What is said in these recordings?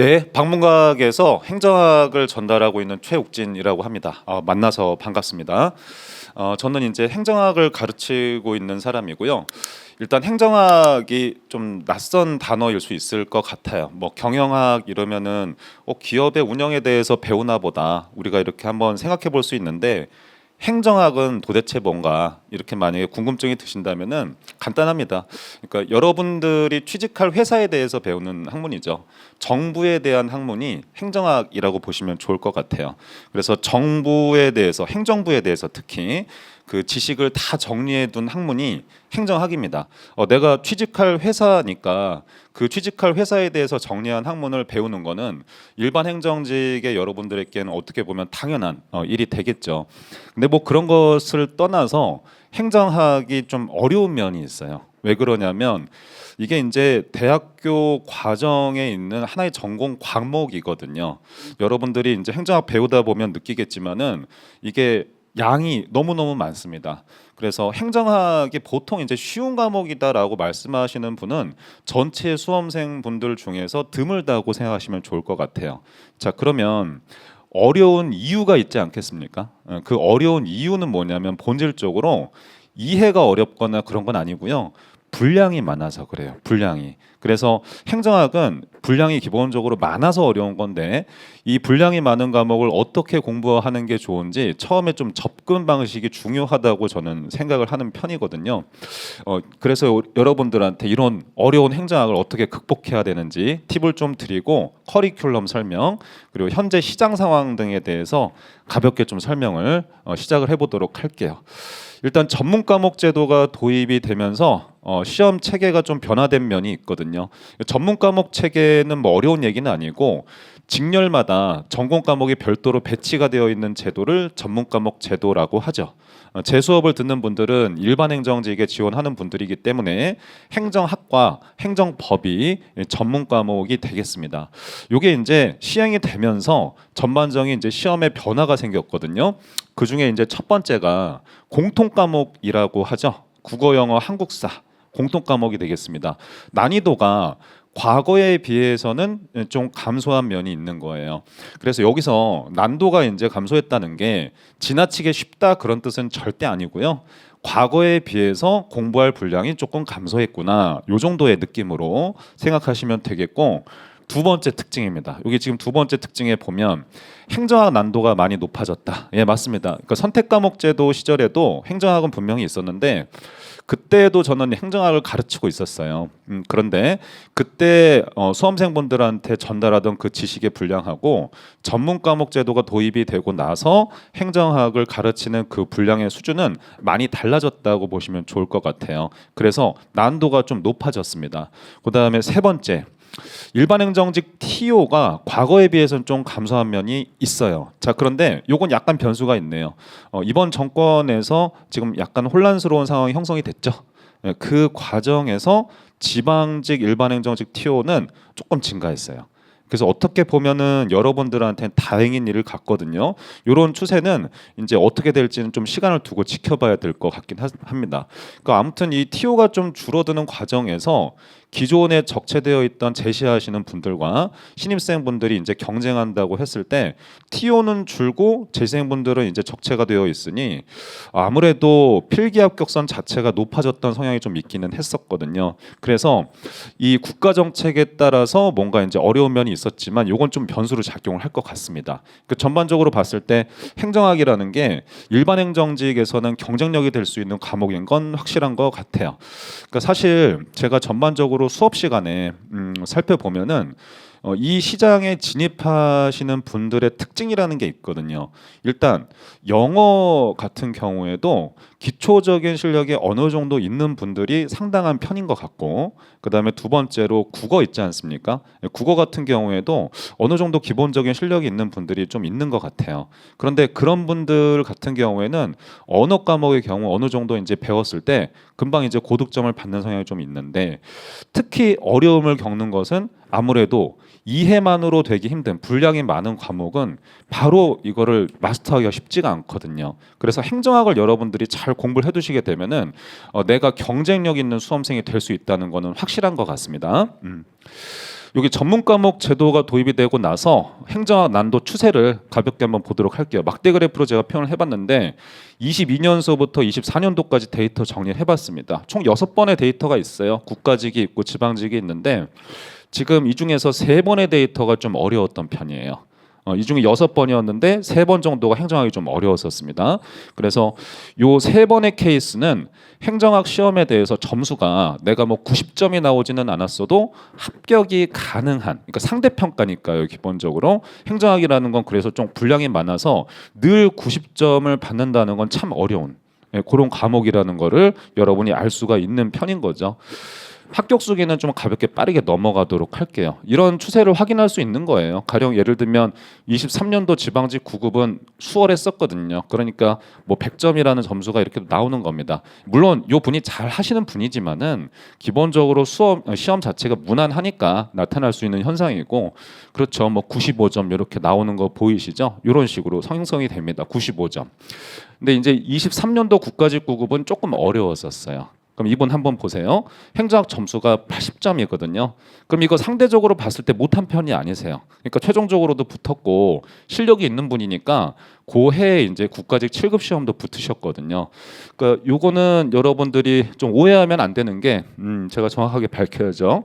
네, 방문각에서 행정학을 전달하고 있는 최욱진이라고 합니다. 어, 만나서 반갑습니다. 어, 저는 이제 행정학을 가르치고 있는 사람이고요. 일단 행정학이 좀 낯선 단어일 수 있을 것 같아요. 뭐 경영학 이러면은 어, 기업의 운영에 대해서 배우나 보다 우리가 이렇게 한번 생각해 볼 수 있는데 행정학은 도대체 뭔가 이렇게 만약에 궁금증이 드신다면은 간단합니다. 그러니까 여러분들이 취직할 회사에 대해서 배우는 학문이죠. 정부에 대한 학문이 행정학이라고 보시면 좋을 것 같아요. 그래서 정부에 대해서 행정부에 대해서 특히 그 지식을 다 정리해 둔 학문이 행정학입니다. 어, 내가 취직할 회사니까 그 취직할 회사에 대해서 정리한 학문을 배우는 거는 일반 행정직의 여러분들에게는 어떻게 보면 당연한 어, 일이 되겠죠. 근데 뭐 그런 것을 떠나서 행정학이 좀 어려운 면이 있어요. 왜 그러냐면 이게 이제 대학교 과정에 있는 하나의 전공 과목이거든요. 여러분들이 이제 행정학 배우다 보면 느끼겠지만은 이게 양이 너무너무 많습니다. 그래서 행정학이 보통 이제 쉬운 과목이다라고 말씀하시는 분은 전체 수험생 분들 중에서 드물다고 생각하시면 좋을 것 같아요. 자, 그러면 어려운 이유가 있지 않겠습니까? 어, 그 어려운 이유는 뭐냐면 본질적으로 이해가 어렵거나 그런 건 아니고요. 분량이 많아서 그래요. 분량이. 그래서 행정학은 분량이 기본적으로 많아서 어려운 건데 이 분량이 많은 과목을 어떻게 공부하는 게 좋은지 처음에 좀 접근 방식이 중요하다고 저는 생각을 하는 편이거든요. 어, 그래서 여러분들한테 이런 어려운 행정학을 어떻게 극복해야 되는지 팁을 좀 드리고 커리큘럼 설명 그리고 현재 시장 상황 등에 대해서 가볍게 좀 설명을 어, 시작을 해보도록 할게요. 일단 전문 과목 제도가 도입이 되면서 어, 시험 체계가 좀 변화된 면이 있거든요. 전문 과목 체계는 뭐 어려운 얘기는 아니고 직렬마다 전공 과목이 별도로 배치가 되어 있는 제도를 전문 과목 제도라고 하죠. 어, 제 수업을 듣는 분들은 일반 행정직에 지원하는 분들이기 때문에 행정학과 행정법이 전문 과목이 되겠습니다. 이게 이제 시행이 되면서 전반적인 이제 시험에 변화가 생겼거든요. 그 중에 이제 첫 번째가 공통 과목이라고 하죠. 국어, 영어, 한국사 공통 과목이 되겠습니다. 난이도가 과거에 비해서는 좀 감소한 면이 있는 거예요. 그래서 여기서 난도가 이제 감소했다는 게 지나치게 쉽다 그런 뜻은 절대 아니고요. 과거에 비해서 공부할 분량이 조금 감소했구나. 요 정도의 느낌으로 생각하시면 되겠고 두 번째 특징입니다. 여기 지금 두 번째 특징에 보면 행정학 난도가 많이 높아졌다. 예, 맞습니다. 그러니까 선택 과목 제도 시절에도 행정학은 분명히 있었는데 그때도 저는 행정학을 가르치고 있었어요. 음, 그런데 그때 어, 수험생분들한테 전달하던 그 지식의 분량하고 전문 과목 제도가 도입이 되고 나서 행정학을 가르치는 그 분량의 수준은 많이 달라졌다고 보시면 좋을 것 같아요. 그래서 난도가 좀 높아졌습니다. 그 다음에 세 번째. 일반 행정직 TO가 과거에 비해서는 좀 감소한 면이 있어요. 자 그런데 요건 약간 변수가 있네요. 어, 이번 정권에서 지금 약간 혼란스러운 상황이 형성이 됐죠. 예, 그 과정에서 지방직 일반 행정직 TO는 조금 증가했어요. 그래서 어떻게 보면은 여러분들한테는 다행인 일을 같거든요. 이런 추세는 이제 어떻게 될지는 좀 시간을 두고 지켜봐야 될 것 같긴 하, 합니다. 그러니까 아무튼 이 TO가 좀 줄어드는 과정에서 기존에 적체되어 있던 제시하시는 분들과 신입생분들이 이제 경쟁한다고 했을 때 TO는 줄고 재생분들은 이제 적체가 되어 있으니 아무래도 필기 합격선 자체가 높아졌던 성향이 좀 있기는 했었거든요. 그래서 이 국가 정책에 따라서 뭔가 이제 어려운 면이 있었지만 요건 좀 변수로 작용을 할 것 같습니다. 그 전반적으로 봤을 때 행정학이라는 게 일반 행정직에서는 경쟁력이 될 수 있는 과목인 건 확실한 것 같아요. 그러니까 사실 제가 전반적으로 수업 시간에 음, 살펴보면은 어, 이 시장에 진입하시는 분들의 특징이라는 게 있거든요. 일단 영어 같은 경우에도 기초적인 실력이 어느 정도 있는 분들이 상당한 편인 것 같고 그다음에 두 번째로 국어 있지 않습니까? 국어 같은 경우에도 어느 정도 기본적인 실력이 있는 분들이 좀 있는 것 같아요. 그런데 그런 분들 같은 경우에는 언어 과목의 경우 어느 정도 이제 배웠을 때 금방 이제 고득점을 받는 성향이 좀 있는데 특히 어려움을 겪는 것은 아무래도 이해만으로 되기 힘든 분량이 많은 과목은 바로 이거를 마스터하기가 쉽지가 않거든요. 그래서 행정학을 여러분들이 잘 공부를 해두시게 되면은 어, 내가 경쟁력 있는 수험생이 될 수 있다는 거는 확실한 것 같습니다. 음. 여기 전문 과목 제도가 도입이 되고 나서 행정학 난도 추세를 가볍게 한번 보도록 할게요. 막대 그래프로 제가 표현을 해봤는데 22년서부터 24년도까지 데이터 정리를 해봤습니다. 총 여섯 번의 데이터가 있어요. 국가직이 있고 지방직이 있는데 지금 이 중에서 세 번의 데이터가 좀 어려웠던 편이에요. 어, 이 중에 여섯 번이었는데 세 번 정도가 행정학이 좀 어려웠었습니다. 그래서 요 세 번의 케이스는 행정학 시험에 대해서 점수가 내가 뭐 90점이 나오지는 않았어도 합격이 가능한 그러니까 상대 평가니까요 기본적으로 행정학이라는 건 그래서 좀 분량이 많아서 늘 90점을 받는다는 건 참 어려운 예, 그런 과목이라는 거를 여러분이 알 수가 있는 편인 거죠. 합격 수기는 좀 가볍게 빠르게 넘어가도록 할게요. 이런 추세를 확인할 수 있는 거예요. 가령 예를 들면 23년도 지방직 9급은 수월했었거든요. 그러니까 뭐 100점이라는 점수가 이렇게 나오는 겁니다. 물론 요 분이 잘 하시는 분이지만은 기본적으로 수험 어, 시험 자체가 무난하니까 나타날 수 있는 현상이고 그렇죠. 뭐 95점 이렇게 나오는 거 보이시죠? 이런 식으로 성형성이 됩니다. 95점. 근데 이제 23년도 국가직 9급은 조금 어려웠었어요. 그럼 이분 한번 보세요. 행정학 점수가 80점이거든요. 그럼 이거 상대적으로 봤을 때 못한 편이 아니세요. 그러니까 최종적으로도 붙었고 실력이 있는 분이니까 고해 이제 국가직 7급 시험도 붙으셨거든요. 그러니까 요거는 여러분들이 좀 오해하면 안 되는 게 음, 제가 정확하게 밝혀야죠.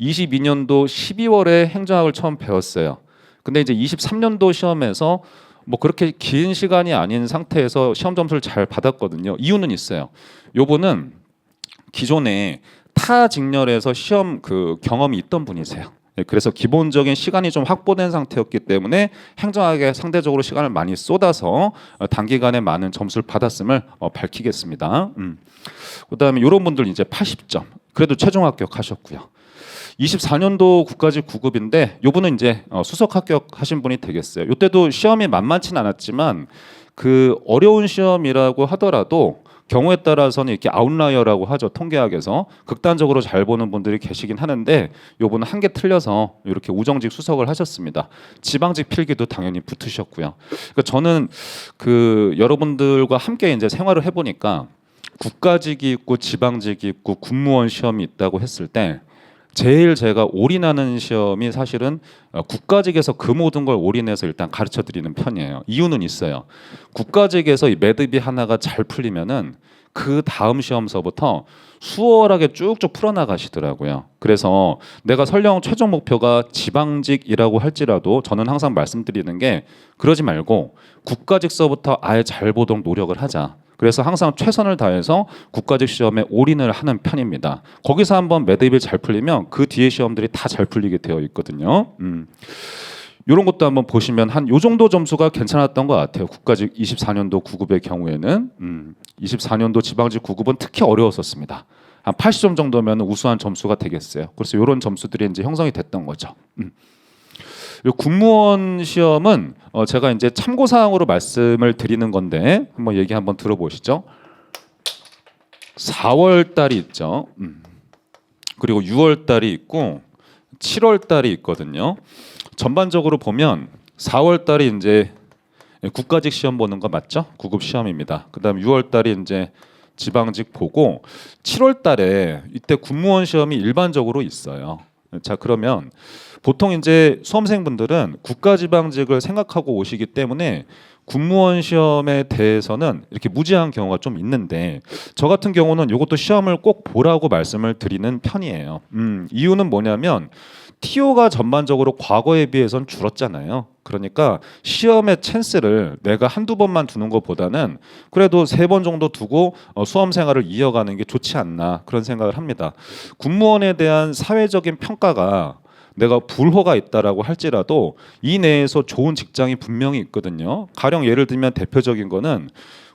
22년도 12월에 행정학을 처음 배웠어요. 근데 이제 23년도 시험에서 뭐 그렇게 긴 시간이 아닌 상태에서 시험 점수를 잘 받았거든요. 이유는 있어요. 요분은 기존에 타 직렬에서 시험 그 경험이 있던 분이세요. 예, 그래서 기본적인 시간이 좀 확보된 상태였기 때문에 행정학에 상대적으로 시간을 많이 쏟아서 어, 단기간에 많은 점수를 받았음을 어, 밝히겠습니다. 음. 그다음에 이런 분들 이제 80점. 그래도 최종 합격하셨고요. 24년도 국가직 9급인데 요분은 이제 어, 수석 합격하신 분이 되겠어요. 요때도 시험이 만만치는 않았지만 그 어려운 시험이라고 하더라도 경우에 따라서는 이렇게 아웃라이어라고 하죠 통계학에서 극단적으로 잘 보는 분들이 계시긴 하는데 요분은 한 개 틀려서 이렇게 우정직 수석을 하셨습니다. 지방직 필기도 당연히 붙으셨고요. 그러니까 저는 그 여러분들과 함께 이제 생활을 해보니까 국가직이 있고 지방직이 있고 군무원 시험이 있다고 했을 때 제일 제가 올인하는 시험이 사실은 어, 국가직에서 그 모든 걸 올인해서 일단 가르쳐 드리는 편이에요. 이유는 있어요. 국가직에서 이 매듭이 하나가 잘 풀리면은 그 다음 시험서부터 수월하게 쭉쭉 풀어나가시더라고요. 그래서 내가 설령 최종 목표가 지방직이라고 할지라도 저는 항상 말씀드리는 게 그러지 말고 국가직서부터 아예 잘 보도록 노력을 하자. 그래서 항상 최선을 다해서 국가직 시험에 올인을 하는 편입니다. 거기서 한번 매듭이 잘 풀리면 그 뒤에 시험들이 다 잘 풀리게 되어 있거든요. 음. 이런 것도 한번 보시면 한 요 정도 점수가 괜찮았던 것 같아요. 국가직 24년도 9급의 경우에는 음, 24년도 지방직 9급은 특히 어려웠었습니다. 한 80점 정도면 우수한 점수가 되겠어요. 그래서 이런 점수들이 이제 형성이 됐던 거죠. 음. 요 군무원 시험은 어 제가 이제 참고 사항으로 말씀을 드리는 건데 한번 얘기 한번 들어보시죠. 4월 달이 있죠. 음. 그리고 6월 달이 있고 7월 달이 있거든요. 전반적으로 보면 4월 달이 이제 국가직 시험 보는 거 맞죠? 구급 시험입니다. 그다음 6월 달이 이제 지방직 보고 7월 달에 이때 군무원 시험이 일반적으로 있어요. 자, 그러면 보통 이제 수험생분들은 국가지방직을 생각하고 오시기 때문에 군무원 시험에 대해서는 이렇게 무지한 경우가 좀 있는데 저 같은 경우는 이것도 시험을 꼭 보라고 말씀을 드리는 편이에요. 음, 이유는 뭐냐면 TO가 전반적으로 과거에 비해선 줄었잖아요. 그러니까 시험의 찬스를 내가 한두 번만 두는 것보다는 그래도 세 번 정도 두고 어, 수험 생활을 이어가는 게 좋지 않나 그런 생각을 합니다. 군무원에 대한 사회적인 평가가 내가 불호가 있다라고 할지라도 이 내에서 좋은 직장이 분명히 있거든요. 가령 예를 들면 대표적인 거는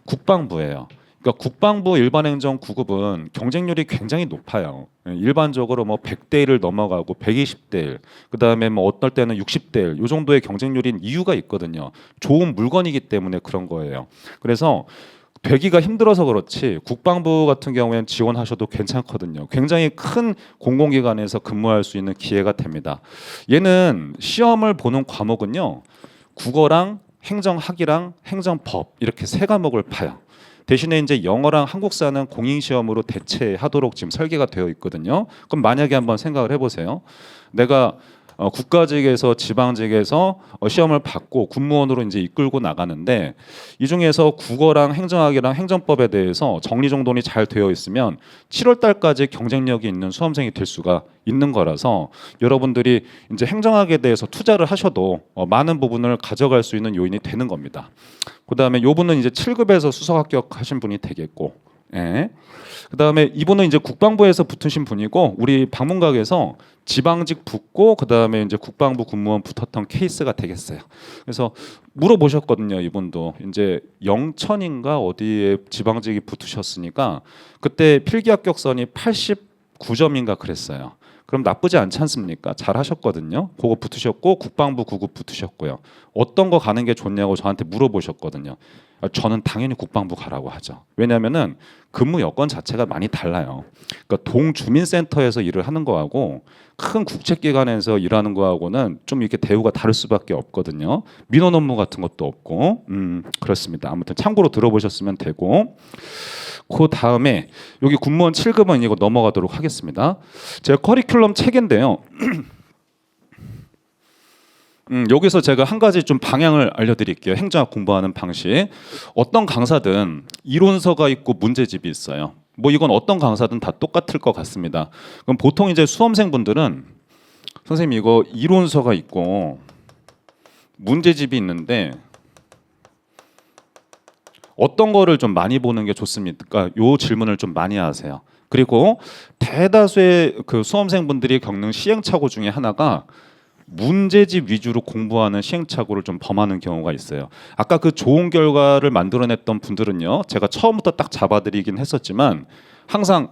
국방부예요. 그러니까 국방부 일반행정 9급은 경쟁률이 굉장히 높아요. 예, 일반적으로 뭐 100대 1을 넘어가고 120대 1, 그다음에 뭐 어떨 때는 60대 1, 요 정도의 경쟁률인 이유가 있거든요. 좋은 물건이기 때문에 그런 거예요. 그래서 되기가 힘들어서 그렇지 국방부 같은 경우에는 지원하셔도 괜찮거든요. 굉장히 큰 공공기관에서 근무할 수 있는 기회가 됩니다. 얘는 시험을 보는 과목은요. 국어랑 행정학이랑 행정법 이렇게 세 과목을 파요. 대신에 이제 영어랑 한국사는 공인 시험으로 대체하도록 지금 설계가 되어 있거든요. 그럼 만약에 한번 생각을 해보세요. 내가 어, 국가직에서 지방직에서 어, 시험을 받고 군무원으로 이제 이끌고 나가는데 이 중에서 국어랑 행정학이랑 행정법에 대해서 정리 정돈이 잘 되어 있으면 7월 달까지 경쟁력이 있는 수험생이 될 수가 있는 거라서 여러분들이 이제 행정학에 대해서 투자를 하셔도 어, 많은 부분을 가져갈 수 있는 요인이 되는 겁니다. 그다음에 요분은 이제 7급에서 수석 합격하신 분이 되겠고 예. 그다음에 이분은 이제 국방부에서 붙으신 분이고 우리 방문각에서 지방직 붙고 그다음에 이제 국방부 군무원 붙었던 케이스가 되겠어요. 그래서 물어보셨거든요. 이분도 이제 영천인가 어디에 지방직이 붙으셨으니까 그때 필기 합격선이 89점인가 그랬어요. 그럼 나쁘지 않지 않습니까? 잘 하셨거든요. 그거 붙으셨고 국방부 구급 붙으셨고요. 어떤 거 가는 게 좋냐고 저한테 물어보셨거든요. 아, 저는 당연히 국방부 가라고 하죠. 왜냐하면은 근무 여건 자체가 많이 달라요. 그러니까 동주민센터에서 일을 하는 거하고 큰 국책기관에서 일하는 거하고는 좀 이렇게 대우가 다를 수밖에 없거든요. 민원 업무 같은 것도 없고, 음 그렇습니다. 아무튼 참고로 들어보셨으면 되고. 그 다음에 여기 군무원 7급은 이거 넘어가도록 하겠습니다. 제가 커리큘럼 책인데요. 음, 여기서 제가 한 가지 좀 방향을 알려드릴게요. 행정학 공부하는 방식. 어떤 강사든 이론서가 있고 문제집이 있어요. 뭐 이건 어떤 강사든 다 똑같을 것 같습니다. 그럼 보통 이제 수험생 분들은 선생님 이거 이론서가 있고 문제집이 있는데 어떤 거를 좀 많이 보는 게 좋습니까? 요 질문을 좀 많이 하세요. 그리고 대다수의 그 수험생분들이 겪는 시행착오 중에 하나가 문제집 위주로 공부하는 시행착오를 좀 범하는 경우가 있어요. 아까 그 좋은 결과를 만들어냈던 분들은요, 제가 처음부터 딱 잡아드리긴 했었지만 항상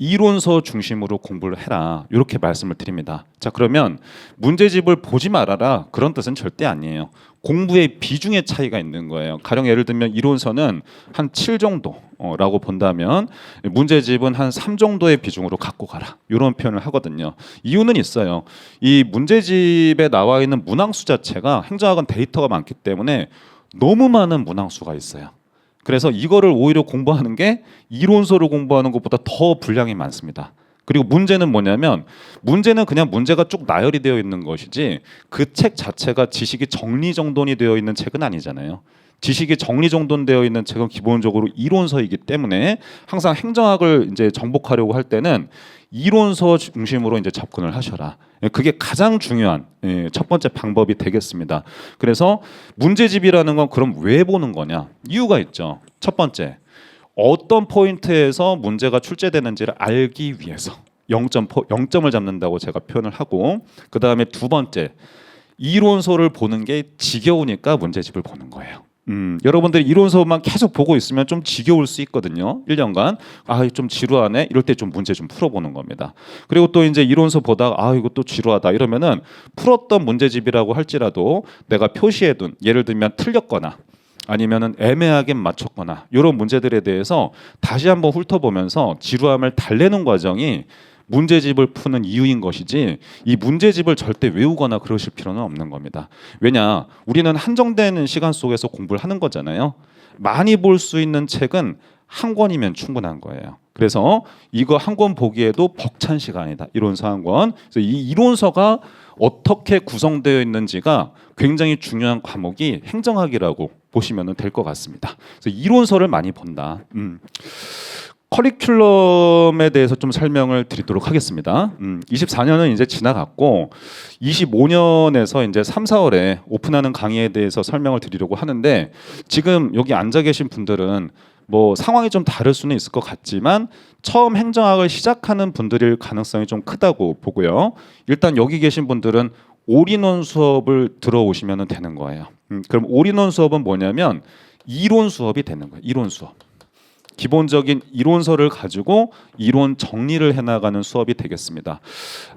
이론서 중심으로 공부를 해라 이렇게 말씀을 드립니다. 자 그러면 문제집을 보지 말아라 그런 뜻은 절대 아니에요. 공부의 비중의 차이가 있는 거예요. 가령 예를 들면 이론서는 한 7 정도라고 본다면 문제집은 한 3 정도의 비중으로 갖고 가라 이런 표현을 하거든요. 이유는 있어요. 이 문제집에 나와 있는 문항수 자체가 행정학은 데이터가 많기 때문에 너무 많은 문항수가 있어요. 그래서 이거를 오히려 공부하는 게 이론서를 공부하는 것보다 더 분량이 많습니다. 그리고 문제는 뭐냐면 문제는 그냥 문제가 쭉 나열이 되어 있는 것이지 그 책 자체가 지식이 정리정돈이 되어 있는 책은 아니잖아요. 지식이 정리정돈되어 있는 책은 기본적으로 이론서이기 때문에 항상 행정학을 이제 정복하려고 할 때는 이론서 중심으로 이제 접근을 하셔라. 예, 그게 가장 중요한 예, 첫 번째 방법이 되겠습니다. 그래서 문제집이라는 건 그럼 왜 보는 거냐? 이유가 있죠. 첫 번째, 어떤 포인트에서 문제가 출제되는지를 알기 위해서 0점 0점을 잡는다고 제가 표현을 하고 그 다음에 두 번째 이론서를 보는 게 지겨우니까 문제집을 보는 거예요. 음, 여러분들이 이론서만 계속 보고 있으면 좀 지겨울 수 있거든요. 1년간. 아, 좀 지루하네. 이럴 때 좀 문제 좀 풀어보는 겁니다. 그리고 또 이제 이론서 보다가 아, 이거 또 지루하다. 이러면은 풀었던 문제집이라고 할지라도 내가 표시해둔 예를 들면 틀렸거나 아니면은 애매하게 맞췄거나 이런 문제들에 대해서 다시 한번 훑어보면서 지루함을 달래는 과정이 문제집을 푸는 이유인 것이지 이 문제집을 절대 외우거나 그러실 필요는 없는 겁니다. 왜냐 우리는 한정된 시간 속에서 공부를 하는 거잖아요. 많이 볼 수 있는 책은 한 권이면 충분한 거예요. 그래서 이거 한 권 보기에도 벅찬 시간이다. 이론서 한 권. 그래서 이 이론서가 어떻게 구성되어 있는지가 굉장히 중요한 과목이 행정학이라고 보시면 될 것 같습니다. 그래서 이론서를 많이 본다. 음. 커리큘럼에 대해서 좀 설명을 드리도록 하겠습니다. 음, 24년은 이제 지나갔고 25년에서 이제 3, 4월에 오픈하는 강의에 대해서 설명을 드리려고 하는데 지금 여기 앉아 계신 분들은 뭐 상황이 좀 다를 수는 있을 것 같지만 처음 행정학을 시작하는 분들일 가능성이 좀 크다고 보고요. 일단 여기 계신 분들은 올인원 수업을 들어오시면 되는 거예요. 음, 그럼 올인원 수업은 뭐냐면 이론 수업이 되는 거예요. 이론 수업. 기본적인 이론서를 가지고 이론 정리를 해나가는 수업이 되겠습니다.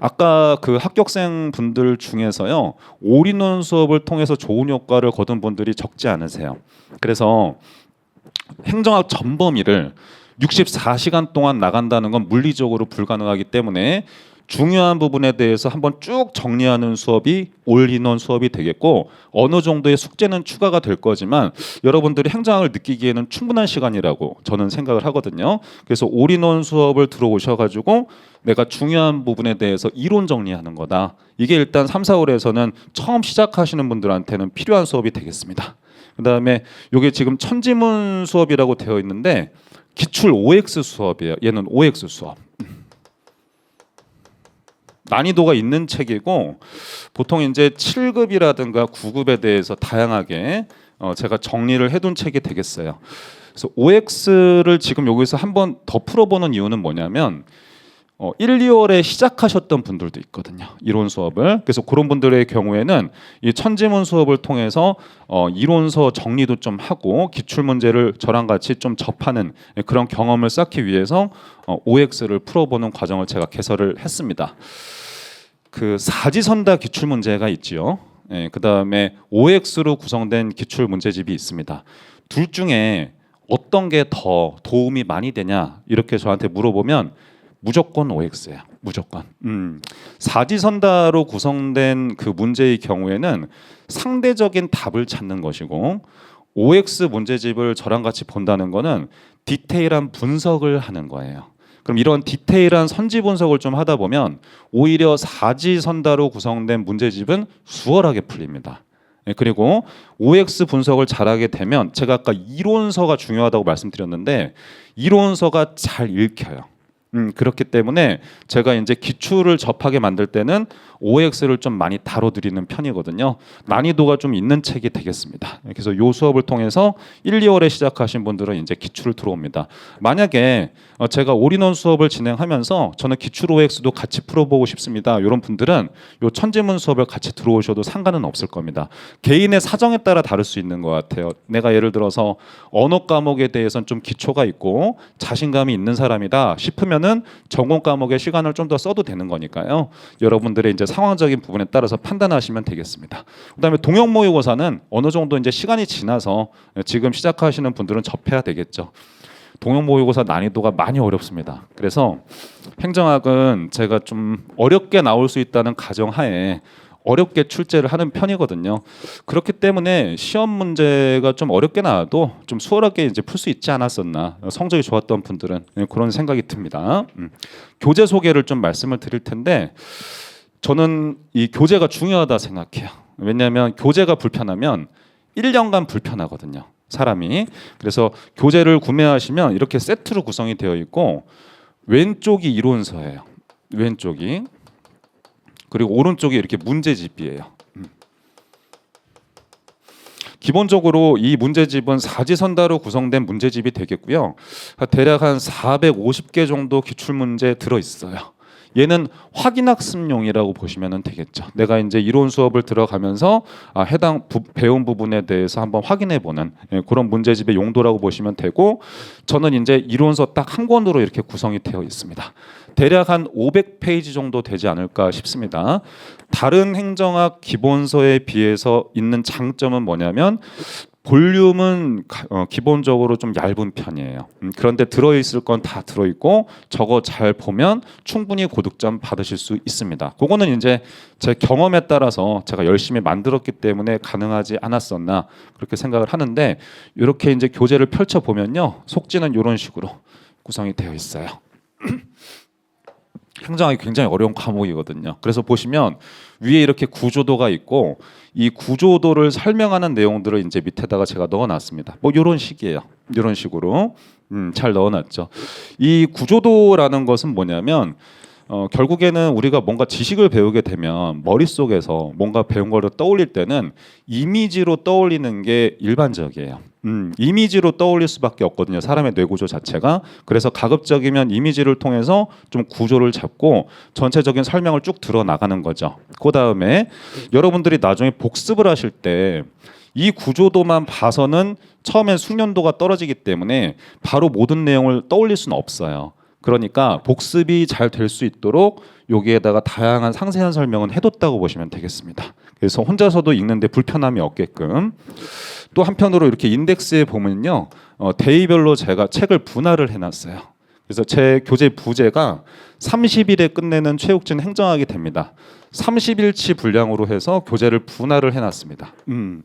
아까 그 합격생 분들 중에서요 올인원 수업을 통해서 좋은 효과를 거둔 분들이 적지 않으세요. 그래서 행정학 전범위를 64시간 동안 나간다는 건 물리적으로 불가능하기 때문에 중요한 부분에 대해서 한번 쭉 정리하는 수업이 올인원 수업이 되겠고 어느 정도의 숙제는 추가가 될 거지만 여러분들이 행정학을 느끼기에는 충분한 시간이라고 저는 생각을 하거든요. 그래서 올인원 수업을 들어오셔가지고 내가 중요한 부분에 대해서 이론 정리하는 거다. 이게 일단 3, 4월에서는 처음 시작하시는 분들한테는 필요한 수업이 되겠습니다. 그다음에 이게 지금 천지문 수업이라고 되어 있는데 기출 OX 수업이에요. 얘는 OX 수업. 난이도가 있는 책이고 보통 이제 7급이라든가 9급에 대해서 다양하게 어 제가 정리를 해둔 책이 되겠어요. 그래서 OX를 지금 여기서 한번 더 풀어보는 이유는 뭐냐면 어 1, 2월에 시작하셨던 분들도 있거든요. 이론 수업을. 그래서 그런 분들의 경우에는 이 천지문 수업을 통해서 어 이론서 정리도 좀 하고 기출 문제를 저랑 같이 좀 접하는 그런 경험을 쌓기 위해서 어 OX를 풀어보는 과정을 제가 개설을 했습니다. 그 사지선다 기출 문제가 있지요. 예, 그다음에 OX로 구성된 기출 문제집이 있습니다. 둘 중에 어떤 게 더 도움이 많이 되냐 이렇게 저한테 물어보면 무조건 OX예요. 무조건. 음. 사지선다로 구성된 그 문제의 경우에는 상대적인 답을 찾는 것이고 OX 문제집을 저랑 같이 본다는 거는 디테일한 분석을 하는 거예요. 그럼 이런 디테일한 선지 분석을 좀 하다 보면 오히려 사지 선다로 구성된 문제집은 수월하게 풀립니다. 예, 그리고 OX 분석을 잘하게 되면 제가 아까 이론서가 중요하다고 말씀드렸는데 이론서가 잘 읽혀요. 음, 그렇기 때문에 제가 이제 기출을 접하게 만들 때는 OX를 좀 많이 다뤄드리는 편이거든요. 난이도가 좀 있는 책이 되겠습니다. 그래서 요 수업을 통해서 1, 2월에 시작하신 분들은 이제 기출을 들어옵니다. 만약에 어, 제가 올인원 수업을 진행하면서 저는 기출 OX도 같이 풀어보고 싶습니다. 이런 분들은 요 천지문 수업을 같이 들어오셔도 상관은 없을 겁니다. 개인의 사정에 따라 다를 수 있는 것 같아요. 내가 예를 들어서 언어 과목에 대해서는 좀 기초가 있고 자신감이 있는 사람이다 싶으면 은 전공 과목에 시간을 좀 더 써도 되는 거니까요. 여러분들의 이제 상황적인 부분에 따라서 판단하시면 되겠습니다. 그다음에 동형 모의고사는 어느 정도 이제 시간이 지나서 지금 시작하시는 분들은 접해야 되겠죠. 동형 모의고사 난이도가 많이 어렵습니다. 그래서 행정학은 제가 좀 어렵게 나올 수 있다는 가정하에 어렵게 출제를 하는 편이거든요. 그렇기 때문에 시험 문제가 좀 어렵게 나와도 좀 수월하게 이제 풀 수 있지 않았었나 성적이 좋았던 분들은 그런 생각이 듭니다. 음. 교재 소개를 좀 말씀을 드릴 텐데 저는 이 교재가 중요하다 생각해요. 왜냐하면 교재가 불편하면 1년간 불편하거든요. 사람이. 그래서 교재를 구매하시면 이렇게 세트로 구성이 되어 있고 왼쪽이 이론서예요. 왼쪽이. 그리고 오른쪽이 이렇게 문제집이에요. 음. 기본적으로 이 문제집은 사지선다로 구성된 문제집이 되겠고요. 대략 한 450개 정도 기출 문제 들어 있어요. 얘는 확인학습용이라고 보시면 되겠죠. 내가 이제 이론 수업을 들어가면서 아, 해당 부, 배운 부분에 대해서 한번 확인해 보는 예, 그런 문제집의 용도라고 보시면 되고 저는 이제 이론서 딱 한 권으로 이렇게 구성이 되어 있습니다. 대략 한 500페이지 정도 되지 않을까 싶습니다. 다른 행정학 기본서에 비해서 있는 장점은 뭐냐면 볼륨은 어, 기본적으로 좀 얇은 편이에요. 음, 그런데 들어있을 건 다 들어있고 저거 잘 보면 충분히 고득점 받으실 수 있습니다. 그거는 이제 제 경험에 따라서 제가 열심히 만들었기 때문에 가능하지 않았었나 그렇게 생각을 하는데 이렇게 이제 교재를 펼쳐 보면요 속지는 이런 식으로 구성이 되어 있어요. 행정학이 굉장히 어려운 과목이거든요. 그래서 보시면 위에 이렇게 구조도가 있고 이 구조도를 설명하는 내용들을 이제 밑에다가 제가 넣어놨습니다. 뭐 이런 식이에요. 이런 식으로 음, 잘 넣어놨죠. 이 구조도라는 것은 뭐냐면 어, 결국에는 우리가 뭔가 지식을 배우게 되면 머릿속에서 뭔가 배운 거를 떠올릴 때는 이미지로 떠올리는 게 일반적이에요. 음, 이미지로 떠올릴 수밖에 없거든요. 사람의 뇌 구조 자체가. 그래서 가급적이면 이미지를 통해서 좀 구조를 잡고 전체적인 설명을 쭉 들어 나가는 거죠. 그 다음에 여러분들이 나중에 복습을 하실 때 이 구조도만 봐서는 처음엔 숙련도가 떨어지기 때문에 바로 모든 내용을 떠올릴 수는 없어요. 그러니까 복습이 잘 될 수 있도록 여기에다가 다양한 상세한 설명은 해뒀다고 보시면 되겠습니다. 그래서 혼자서도 읽는데 불편함이 없게끔 또 한편으로 이렇게 인덱스에 보면요, 어, 데이별로 제가 책을 분할을 해놨어요. 그래서 제 교재 부제가 30일에 끝내는 최욱진 행정학이 됩니다. 30일치 분량으로 해서 교재를 분할을 해놨습니다. 음.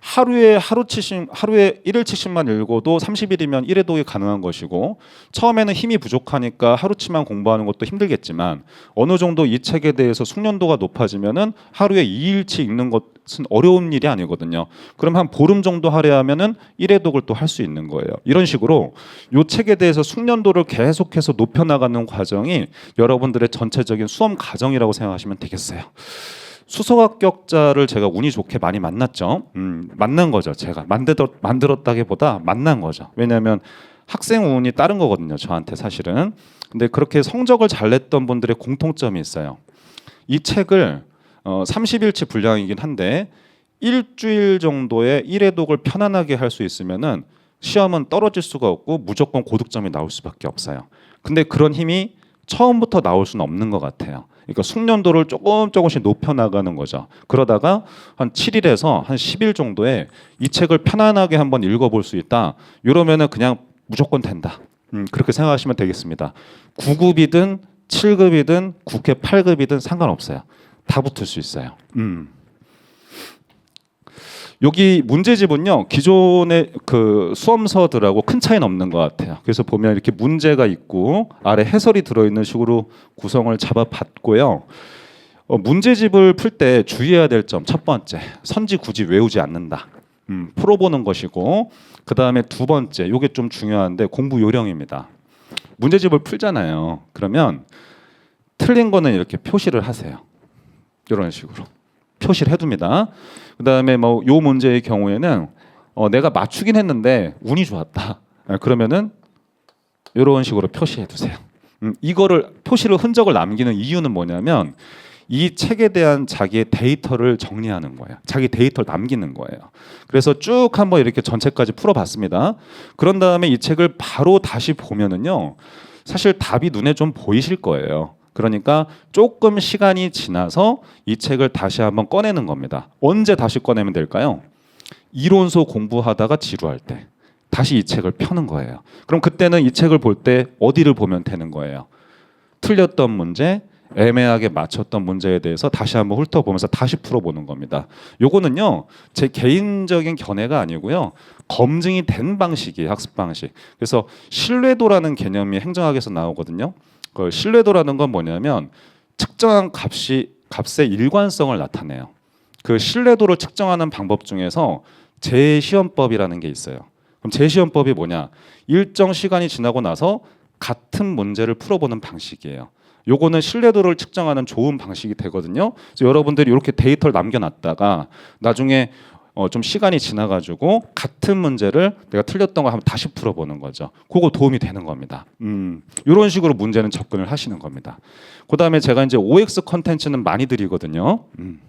하루에 하루치씩 하루에 1일치씩만 읽어도 30일이면 1회독이 가능한 것이고 처음에는 힘이 부족하니까 하루치만 공부하는 것도 힘들겠지만 어느 정도 이 책에 대해서 숙련도가 높아지면은 하루에 2일치 읽는 것은 어려운 일이 아니거든요. 그럼 한 보름 정도 하려면은 1회독을 또 할 수 있는 거예요. 이런 식으로 이 책에 대해서 숙련도를 계속해서 높여 나가는 과정이 여러분들의 전체적인 수험 과정이라고 생각하시면 되겠어요. 수석 합격자를 제가 운이 좋게 많이 만났죠. 음, 만난 거죠. 제가 만들었, 만들었다기보다 만난 거죠. 왜냐하면 학생 운이 다른 거거든요. 저한테 사실은. 근데 그렇게 성적을 잘 냈던 분들의 공통점이 있어요. 이 책을 어, 30일치 분량이긴 한데 일주일 정도의 1회독을 편안하게 할 수 있으면은 시험은 떨어질 수가 없고 무조건 고득점이 나올 수밖에 없어요. 근데 그런 힘이 처음부터 나올 수는 없는 것 같아요. 그러니까 숙련도를 조금 조금씩 높여 나가는 거죠. 그러다가 한 7일에서 한 10일 정도에 이 책을 편안하게 한번 읽어볼 수 있다. 이러면은 그냥 무조건 된다. 음, 그렇게 생각하시면 되겠습니다. 9급이든 7급이든 9회 8급이든 상관없어요. 다 붙을 수 있어요. 음. 여기 문제집은요 기존의 그 수험서들하고 큰 차이는 없는 것 같아요. 그래서 보면 이렇게 문제가 있고 아래 해설이 들어있는 식으로 구성을 잡아봤고요. 어, 문제집을 풀 때 주의해야 될 점 첫 번째 선지 굳이 외우지 않는다. 음, 풀어보는 것이고 그 다음에 두 번째 이게 좀 중요한데 공부 요령입니다. 문제집을 풀잖아요. 그러면 틀린 거는 이렇게 표시를 하세요. 이런 식으로 표시를 해둡니다. 그 다음에 뭐 요 문제의 경우에는 어, 내가 맞추긴 했는데 운이 좋았다. 아, 그러면은 이런 식으로 표시해 두세요. 음, 이거를 표시를 흔적을 남기는 이유는 뭐냐면 이 책에 대한 자기의 데이터를 정리하는 거예요. 자기 데이터를 남기는 거예요. 그래서 쭉 한번 이렇게 전체까지 풀어봤습니다. 그런 다음에 이 책을 바로 다시 보면은요, 사실 답이 눈에 좀 보이실 거예요. 그러니까 조금 시간이 지나서 이 책을 다시 한번 꺼내는 겁니다. 언제 다시 꺼내면 될까요? 이론서 공부하다가 지루할 때 다시 이 책을 펴는 거예요. 그럼 그때는 이 책을 볼 때 어디를 보면 되는 거예요? 틀렸던 문제, 애매하게 맞췄던 문제에 대해서 다시 한번 훑어보면서 다시 풀어보는 겁니다. 요거는요 제 개인적인 견해가 아니고요 검증이 된 방식이에요 학습 방식. 그래서 신뢰도라는 개념이 행정학에서 나오거든요. 그 신뢰도라는 건 뭐냐면 측정한 값이 값의 일관성을 나타내요. 그 신뢰도를 측정하는 방법 중에서 재시험법이라는 게 있어요. 그럼 재시험법이 뭐냐? 일정 시간이 지나고 나서 같은 문제를 풀어보는 방식이에요. 요거는 신뢰도를 측정하는 좋은 방식이 되거든요. 그래서 여러분들이 이렇게 데이터를 남겨놨다가 나중에 어, 좀 시간이 지나가지고 같은 문제를 내가 틀렸던 거 한번 다시 풀어보는 거죠. 그거 도움이 되는 겁니다. 음, 이런 식으로 문제는 접근을 하시는 겁니다. 그 다음에 제가 이제 OX 컨텐츠는 많이 드리거든요. 음.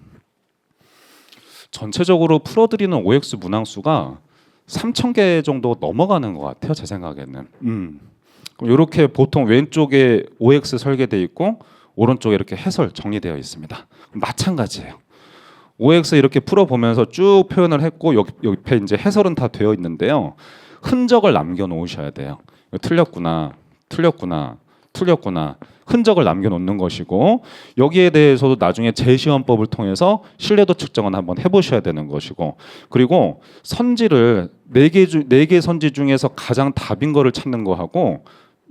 전체적으로 풀어드리는 OX 문항수가 3천 개 정도 넘어가는 것 같아요. 제 생각에는. 음. 이렇게 보통 왼쪽에 OX 설계돼 있고 오른쪽에 이렇게 해설 정리되어 있습니다. 마찬가지예요. OX 이렇게 풀어보면서 쭉 표현을 했고 여기 옆에 이제 해설은 다 되어 있는데요. 흔적을 남겨 놓으셔야 돼요. 틀렸구나, 틀렸구나, 틀렸구나. 흔적을 남겨놓는 것이고 여기에 대해서도 나중에 재시험법을 통해서 신뢰도 측정은 한번 해보셔야 되는 것이고 그리고 선지를 네개네 개 선지 중에서 가장 답인 거를 찾는 거하고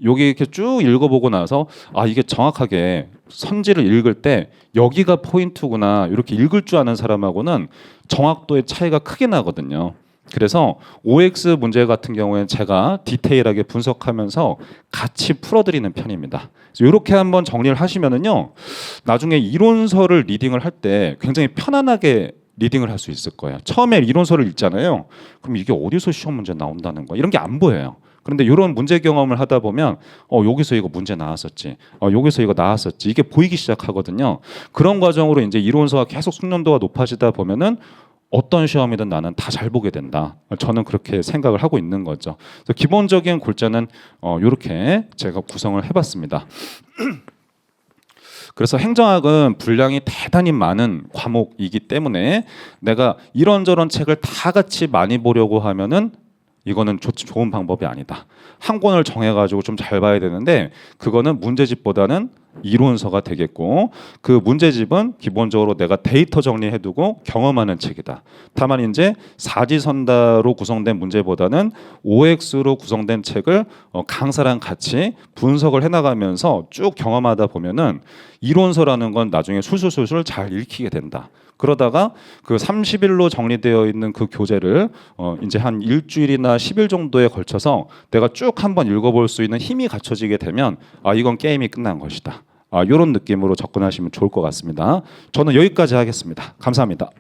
여기 이렇게 쭉 읽어보고 나서 아 이게 정확하게 선지를 읽을 때 여기가 포인트구나 이렇게 읽을 줄 아는 사람하고는 정확도의 차이가 크게 나거든요. 그래서 OX 문제 같은 경우에는 제가 디테일하게 분석하면서 같이 풀어드리는 편입니다. 이렇게 한번 정리를 하시면은요, 나중에 이론서를 리딩을 할 때 굉장히 편안하게 리딩을 할 수 있을 거예요. 처음에 이론서를 읽잖아요. 그럼 이게 어디서 시험 문제 나온다는 거 이런 게 안 보여요. 그런데 이런 문제 경험을 하다 보면 어 여기서 이거 문제 나왔었지. 어 여기서 이거 나왔었지. 이게 보이기 시작하거든요. 그런 과정으로 이제 이론서가 계속 숙련도가 높아지다 보면은 어떤 시험이든 나는 다 잘 보게 된다. 저는 그렇게 생각을 하고 있는 거죠. 그래서 기본적인 골자는 어 이렇게 제가 구성을 해 봤습니다. 그래서 행정학은 분량이 대단히 많은 과목이기 때문에 내가 이런저런 책을 다 같이 많이 보려고 하면은 이거는 좋, 좋은 방법이 아니다. 한 권을 정해가지고 좀 잘 봐야 되는데 그거는 문제집보다는 이론서가 되겠고 그 문제집은 기본적으로 내가 데이터 정리해두고 경험하는 책이다. 다만 이제 사지선다로 구성된 문제보다는 OX로 구성된 책을 어, 강사랑 같이 분석을 해나가면서 쭉 경험하다 보면은 이론서라는 건 나중에 술술술술 잘 읽히게 된다. 그러다가 그 30일로 정리되어 있는 그 교재를 어 이제 한 일주일이나 10일 정도에 걸쳐서 내가 쭉 한번 읽어볼 수 있는 힘이 갖춰지게 되면 아 이건 게임이 끝난 것이다. 아 이런 느낌으로 접근하시면 좋을 것 같습니다. 저는 여기까지 하겠습니다. 감사합니다.